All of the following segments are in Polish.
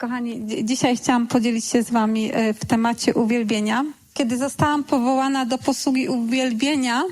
Kochani, dzi- dzisiaj chciałam podzielić się z Wami e, w temacie uwielbienia. Kiedy zostałam powołana do posługi uwielbienia,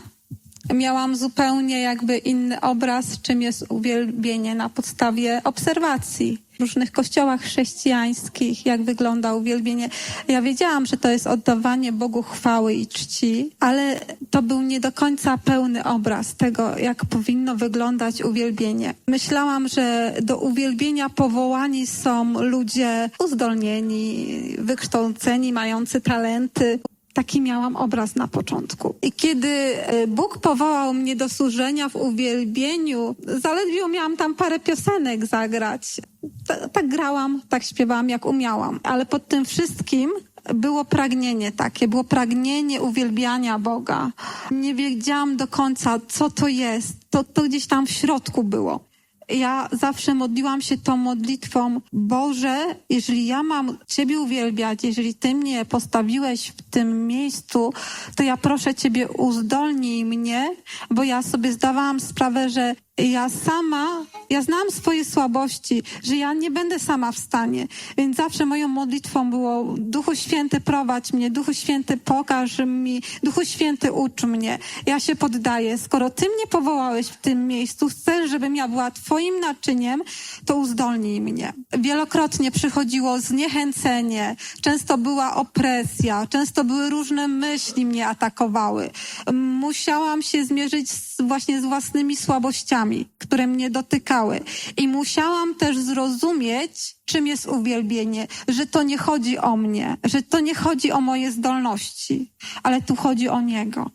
miałam zupełnie jakby inny obraz, czym jest uwielbienie na podstawie obserwacji w różnych kościołach chrześcijańskich, jak wygląda uwielbienie. Ja wiedziałam, że to jest oddawanie Bogu chwały i czci, ale to był nie do końca pełny obraz tego, jak powinno wyglądać uwielbienie. Myślałam, że do uwielbienia powołani są ludzie uzdolnieni, wykształceni, mający talenty. Taki miałam obraz na początku. I kiedy e, Bóg powołał mnie do służenia w uwielbieniu, zaledwie miałam tam parę piosenek zagrać. Ta- Tak grałam, tak śpiewałam, jak umiałam. Ale pod tym wszystkim było pragnienie takie, było pragnienie uwielbiania Boga. Nie wiedziałam do końca, co to jest. To, to gdzieś tam w środku było. Ja zawsze modliłam się tą modlitwą, Boże, jeżeli ja mam Ciebie uwielbiać, jeżeli Ty mnie postawiłeś w tym miejscu, to ja proszę Ciebie uzdolnij mnie, bo ja sobie zdawałam sprawę, że ja sama, ja znam swoje słabości, że ja nie będę sama w stanie. Więc zawsze moją modlitwą było Duchu Święty prowadź mnie, Duchu Święty pokaż mi, Duchu Święty ucz mnie. Ja się poddaję. Skoro Ty mnie powołałeś w tym miejscu, chcesz, żebym ja była Twoim naczyniem, to uzdolnij mnie. Wielokrotnie przychodziło zniechęcenie, często była opresja, często były różne myśli mnie atakowały. Musiałam się zmierzyć z, właśnie z własnymi słabościami, które mnie dotykały. I musiałam też zrozumieć, czym jest uwielbienie, że to nie chodzi o mnie, że to nie chodzi o moje zdolności, ale tu chodzi o Niego.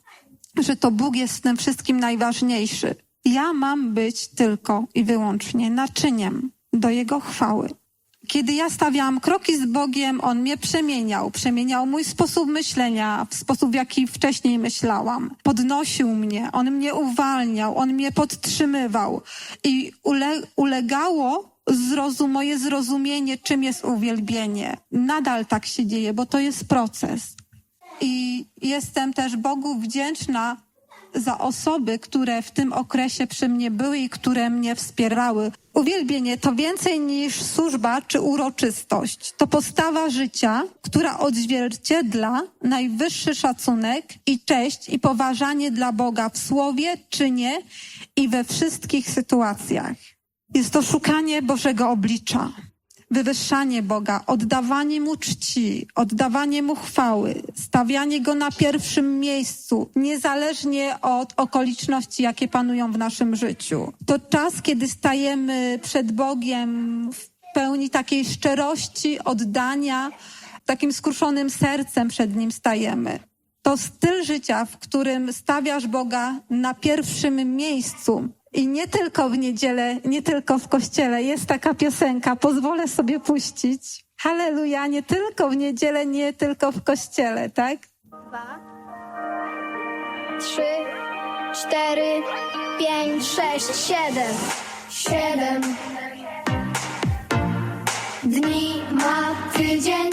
Że to Bóg jest w tym wszystkim najważniejszy. Ja mam być tylko i wyłącznie naczyniem do Jego chwały. Kiedy ja stawiałam kroki z Bogiem, On mnie przemieniał. Przemieniał mój sposób myślenia, w sposób, w jaki wcześniej myślałam. Podnosił mnie, On mnie uwalniał, On mnie podtrzymywał. I ule, ulegało zrozum, moje zrozumienie, czym jest uwielbienie. Nadal tak się dzieje, bo to jest proces. I jestem też Bogu wdzięczna za osoby, które w tym okresie przy mnie były i które mnie wspierały. Uwielbienie to więcej niż służba czy uroczystość. To postawa życia, która odzwierciedla najwyższy szacunek i cześć i poważanie dla Boga w słowie, czynie i we wszystkich sytuacjach. Jest to szukanie Bożego oblicza wywyższanie Boga, oddawanie Mu czci, oddawanie Mu chwały, stawianie Go na pierwszym miejscu, niezależnie od okoliczności, jakie panują w naszym życiu. To czas, kiedy stajemy przed Bogiem w pełni takiej szczerości, oddania, takim skruszonym sercem przed Nim stajemy. To styl życia, w którym stawiasz Boga na pierwszym miejscu. I nie tylko w niedzielę, nie tylko w kościele. Jest taka piosenka, pozwolę sobie puścić. Halleluja, nie tylko w niedzielę, nie tylko w kościele, tak? dwa, trzy, cztery, pięć, sześć, siedem. Siedem dni ma tydzień,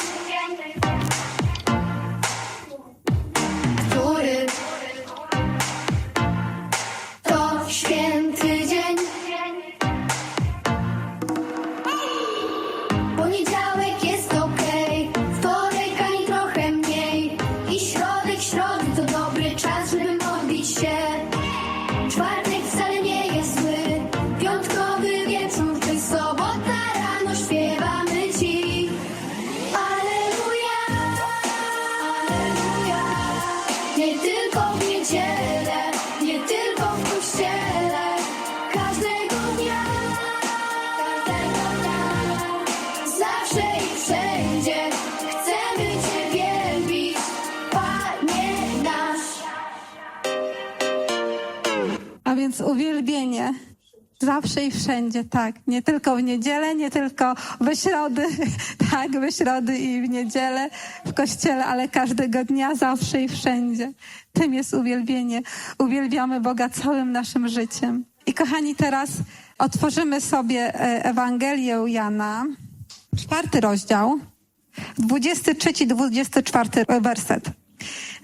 Więc uwielbienie. Zawsze i wszędzie, tak. Nie tylko w niedzielę, nie tylko we środy, tak, we środy i w niedzielę w kościele, ale każdego dnia, zawsze i wszędzie. Tym jest uwielbienie. Uwielbiamy Boga całym naszym życiem. I kochani, teraz otworzymy sobie e, Ewangelię Jana, czwarty rozdział, 23-24 werset.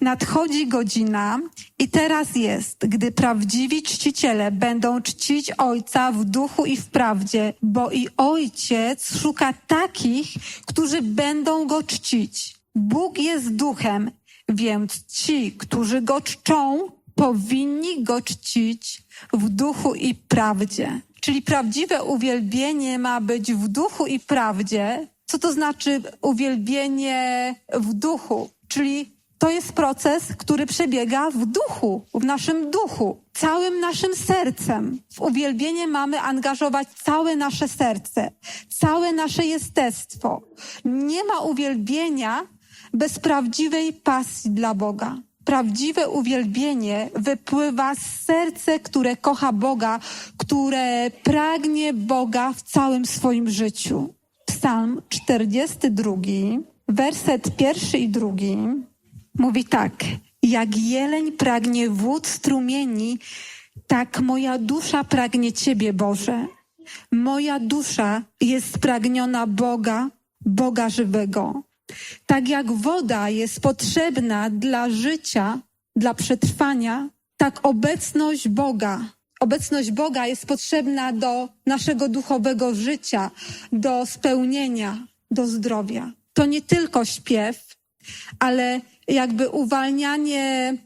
Nadchodzi godzina i teraz jest, gdy prawdziwi czciciele będą czcić Ojca w duchu i w prawdzie, bo i Ojciec szuka takich, którzy będą Go czcić. Bóg jest duchem, więc ci, którzy Go czczą, powinni Go czcić w duchu i prawdzie. Czyli prawdziwe uwielbienie ma być w duchu i prawdzie. Co to znaczy uwielbienie w duchu? Czyli to jest proces, który przebiega w duchu, w naszym duchu, całym naszym sercem. W uwielbienie mamy angażować całe nasze serce, całe nasze jestestwo. Nie ma uwielbienia bez prawdziwej pasji dla Boga. Prawdziwe uwielbienie wypływa z serca, które kocha Boga, które pragnie Boga w całym swoim życiu. Psalm 42, werset pierwszy i drugi mówi tak. Jak jeleń pragnie wód strumieni, tak moja dusza pragnie Ciebie, Boże. Moja dusza jest spragniona Boga, Boga żywego. Tak jak woda jest potrzebna dla życia, dla przetrwania, tak obecność Boga, obecność Boga jest potrzebna do naszego duchowego życia, do spełnienia, do zdrowia. To nie tylko śpiew, ale jakby uwalnianie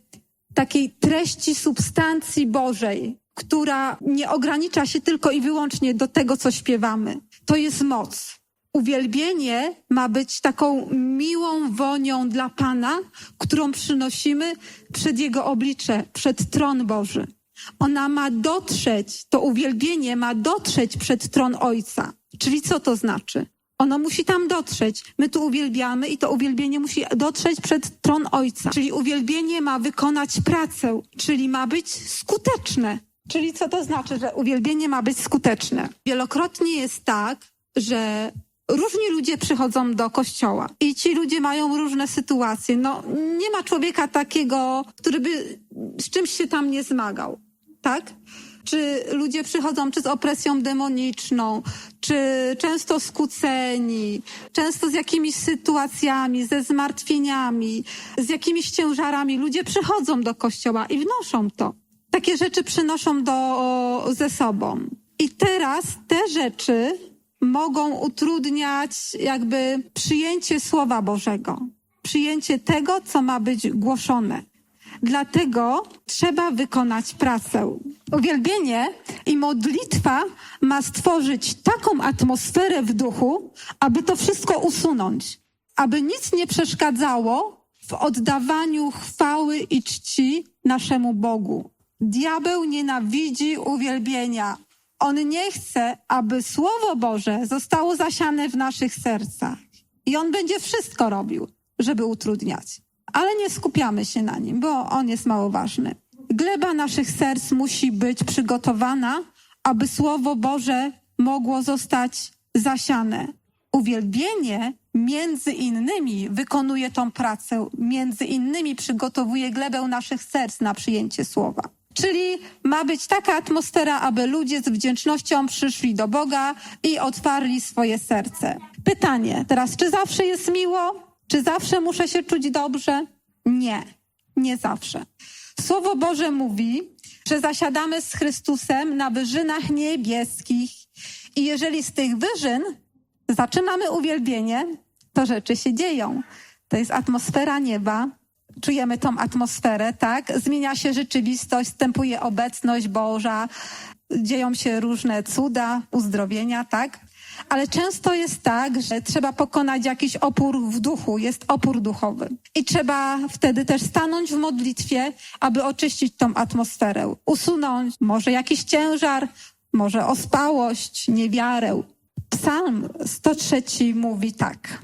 takiej treści substancji Bożej, która nie ogranicza się tylko i wyłącznie do tego, co śpiewamy. To jest moc. Uwielbienie ma być taką miłą wonią dla Pana, którą przynosimy przed Jego oblicze, przed tron Boży. Ona ma dotrzeć, to uwielbienie ma dotrzeć przed tron Ojca. Czyli co to znaczy? Ono musi tam dotrzeć. My tu uwielbiamy i to uwielbienie musi dotrzeć przed tron Ojca. Czyli uwielbienie ma wykonać pracę, czyli ma być skuteczne. Czyli co to znaczy, że uwielbienie ma być skuteczne? Wielokrotnie jest tak, że różni ludzie przychodzą do kościoła i ci ludzie mają różne sytuacje. No, nie ma człowieka takiego, który by z czymś się tam nie zmagał, tak? Czy ludzie przychodzą czy z opresją demoniczną, czy często skłóceni, często z jakimiś sytuacjami, ze zmartwieniami, z jakimiś ciężarami. Ludzie przychodzą do kościoła i wnoszą to. Takie rzeczy przynoszą do, ze sobą. I teraz te rzeczy mogą utrudniać jakby przyjęcie Słowa Bożego, przyjęcie tego, co ma być głoszone. Dlatego trzeba wykonać pracę. Uwielbienie i modlitwa ma stworzyć taką atmosferę w duchu, aby to wszystko usunąć, aby nic nie przeszkadzało w oddawaniu chwały i czci naszemu Bogu. Diabeł nienawidzi uwielbienia. On nie chce, aby Słowo Boże zostało zasiane w naszych sercach. I on będzie wszystko robił, żeby utrudniać. Ale nie skupiamy się na nim, bo on jest mało ważny. Gleba naszych serc musi być przygotowana, aby Słowo Boże mogło zostać zasiane. Uwielbienie między innymi wykonuje tą pracę, między innymi przygotowuje glebę naszych serc na przyjęcie Słowa. Czyli ma być taka atmosfera, aby ludzie z wdzięcznością przyszli do Boga i otwarli swoje serce. Pytanie teraz, czy zawsze jest miło? Czy zawsze muszę się czuć dobrze? Nie, nie zawsze. Słowo Boże mówi, że zasiadamy z Chrystusem na wyżynach niebieskich i jeżeli z tych wyżyn zaczynamy uwielbienie, to rzeczy się dzieją. To jest atmosfera nieba, czujemy tą atmosferę, tak? Zmienia się rzeczywistość, wstępuje obecność Boża, dzieją się różne cuda, uzdrowienia, tak? Ale często jest tak, że trzeba pokonać jakiś opór w duchu, jest opór duchowy. I trzeba wtedy też stanąć w modlitwie, aby oczyścić tą atmosferę, usunąć może jakiś ciężar, może ospałość, niewiarę. Psalm 103 mówi tak.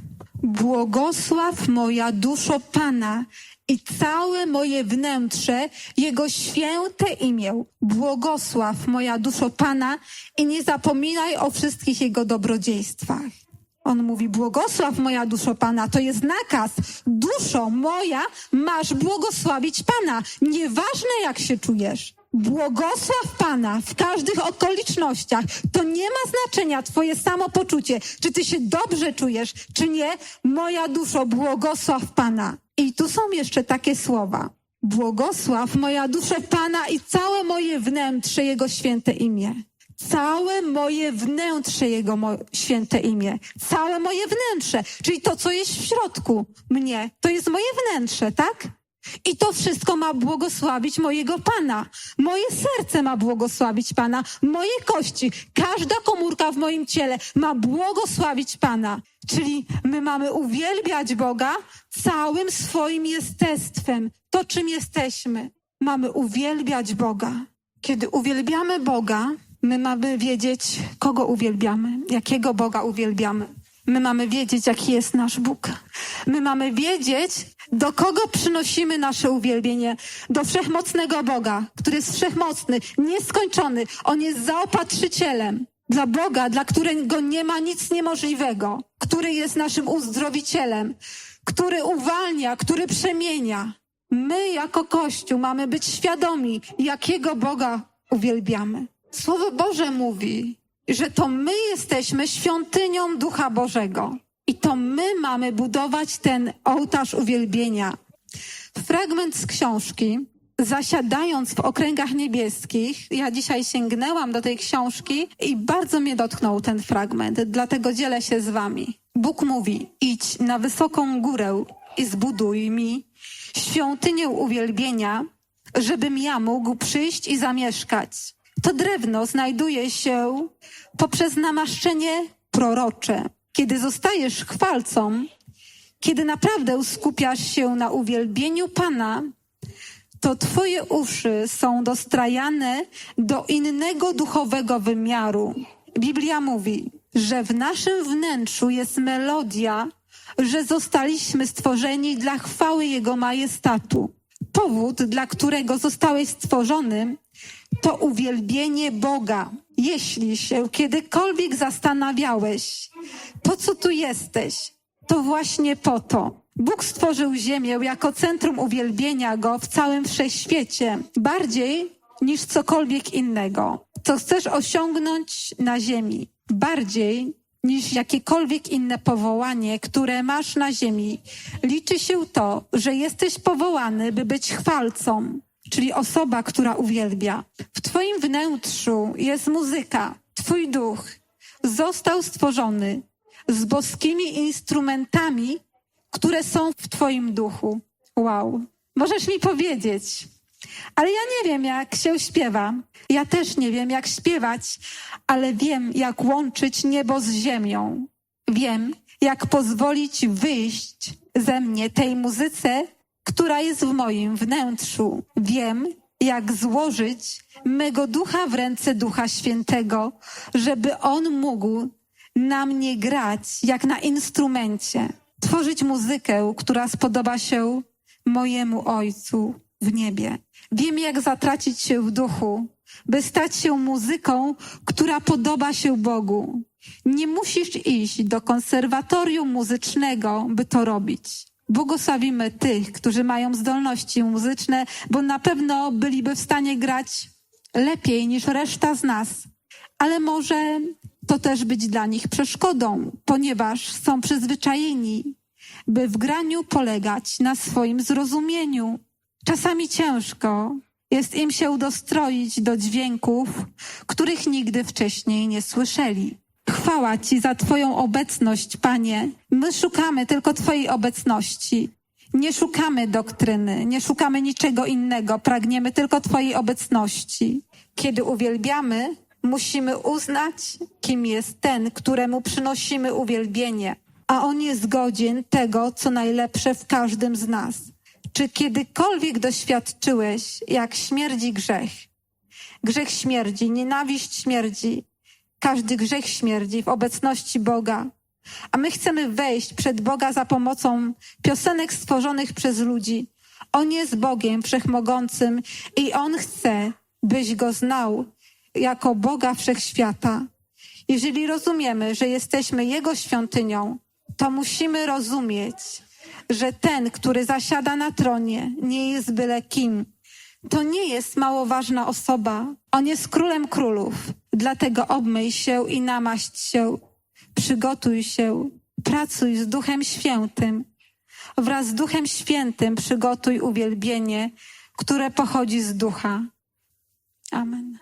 Błogosław moja duszo Pana i całe moje wnętrze Jego święte imię. Błogosław moja duszo Pana i nie zapominaj o wszystkich Jego dobrodziejstwach. On mówi, błogosław moja duszo Pana, to jest nakaz. Duszo moja, masz błogosławić Pana. Nieważne jak się czujesz. Błogosław Pana w każdych okolicznościach. To nie ma znaczenia Twoje samopoczucie, czy Ty się dobrze czujesz, czy nie. Moja duszo, błogosław Pana. I tu są jeszcze takie słowa. Błogosław moja dusza Pana i całe moje wnętrze Jego święte imię. Całe moje wnętrze Jego mo- święte imię. Całe moje wnętrze. Czyli to, co jest w środku mnie, to jest moje wnętrze, tak? I to wszystko ma błogosławić mojego Pana. Moje serce ma błogosławić Pana. Moje kości, każda komórka w moim ciele ma błogosławić Pana. Czyli my mamy uwielbiać Boga całym swoim jestestwem. To, czym jesteśmy. Mamy uwielbiać Boga. Kiedy uwielbiamy Boga, my mamy wiedzieć, kogo uwielbiamy, jakiego Boga uwielbiamy. My mamy wiedzieć, jaki jest nasz Bóg. My mamy wiedzieć, do kogo przynosimy nasze uwielbienie. Do wszechmocnego Boga, który jest wszechmocny, nieskończony. On jest zaopatrzycielem. Dla Boga, dla którego nie ma nic niemożliwego, który jest naszym uzdrowicielem, który uwalnia, który przemienia. My jako Kościół mamy być świadomi, jakiego Boga uwielbiamy. Słowo Boże mówi, że to my jesteśmy świątynią Ducha Bożego. I to my mamy budować ten ołtarz uwielbienia. Fragment z książki. Zasiadając w okręgach niebieskich, ja dzisiaj sięgnęłam do tej książki i bardzo mnie dotknął ten fragment, dlatego dzielę się z wami. Bóg mówi: idź na wysoką górę i zbuduj mi świątynię uwielbienia, żebym ja mógł przyjść i zamieszkać. To drewno znajduje się poprzez namaszczenie prorocze. Kiedy zostajesz chwalcą, kiedy naprawdę skupiasz się na uwielbieniu Pana, to Twoje uszy są dostrajane do innego duchowego wymiaru. Biblia mówi, że w naszym wnętrzu jest melodia, że zostaliśmy stworzeni dla chwały Jego majestatu. Powód, dla którego zostałeś stworzony, to uwielbienie Boga. Jeśli się kiedykolwiek zastanawiałeś, po co tu jesteś, to właśnie po to. Bóg stworzył Ziemię jako centrum uwielbienia Go w całym wszechświecie, bardziej niż cokolwiek innego. Co chcesz osiągnąć na Ziemi, bardziej niż jakiekolwiek inne powołanie, które masz na Ziemi, liczy się to, że jesteś powołany, by być chwalcą, czyli osoba, która uwielbia. W Twoim wnętrzu jest muzyka, Twój duch został stworzony z boskimi instrumentami, które są w Twoim duchu. Wow. Możesz mi powiedzieć, ale ja nie wiem, jak się śpiewa. Ja też nie wiem, jak śpiewać, ale wiem, jak łączyć niebo z ziemią. Wiem, jak pozwolić wyjść ze mnie tej muzyce, która jest w moim wnętrzu. Wiem, jak złożyć mego ducha w ręce Ducha Świętego, żeby on mógł na mnie grać jak na instrumencie, tworzyć muzykę, która spodoba się mojemu Ojcu w niebie. Wiem, jak zatracić się w duchu, by stać się muzyką, która podoba się Bogu. Nie musisz iść do konserwatorium muzycznego, by to robić. Błogosławimy tych, którzy mają zdolności muzyczne, bo na pewno byliby w stanie grać lepiej niż reszta z nas. Ale może to też być dla nich przeszkodą, ponieważ są przyzwyczajeni, by w graniu polegać na swoim zrozumieniu. Czasami ciężko jest im się dostroić do dźwięków, których nigdy wcześniej nie słyszeli. Chwała Ci za Twoją obecność, Panie. My szukamy tylko Twojej obecności. Nie szukamy doktryny, nie szukamy niczego innego, pragniemy tylko Twojej obecności. Kiedy uwielbiamy, musimy uznać, kim jest ten, któremu przynosimy uwielbienie, a on jest godzien tego, co najlepsze w każdym z nas. Czy kiedykolwiek doświadczyłeś, jak śmierdzi grzech? Grzech śmierdzi, nienawiść śmierdzi, każdy grzech śmierdzi w obecności Boga. A my chcemy wejść przed Boga za pomocą piosenek stworzonych przez ludzi. On jest Bogiem wszechmogącym i On chce, byś Go znał jako Boga wszechświata. Jeżeli rozumiemy, że jesteśmy Jego świątynią, to musimy rozumieć, że ten, który zasiada na tronie, nie jest byle kim, to nie jest mało ważna osoba. On jest królem królów. Dlatego obmyj się i namaść się. Przygotuj się. Pracuj z Duchem Świętym. Wraz z Duchem Świętym przygotuj uwielbienie, które pochodzi z Ducha. Amen.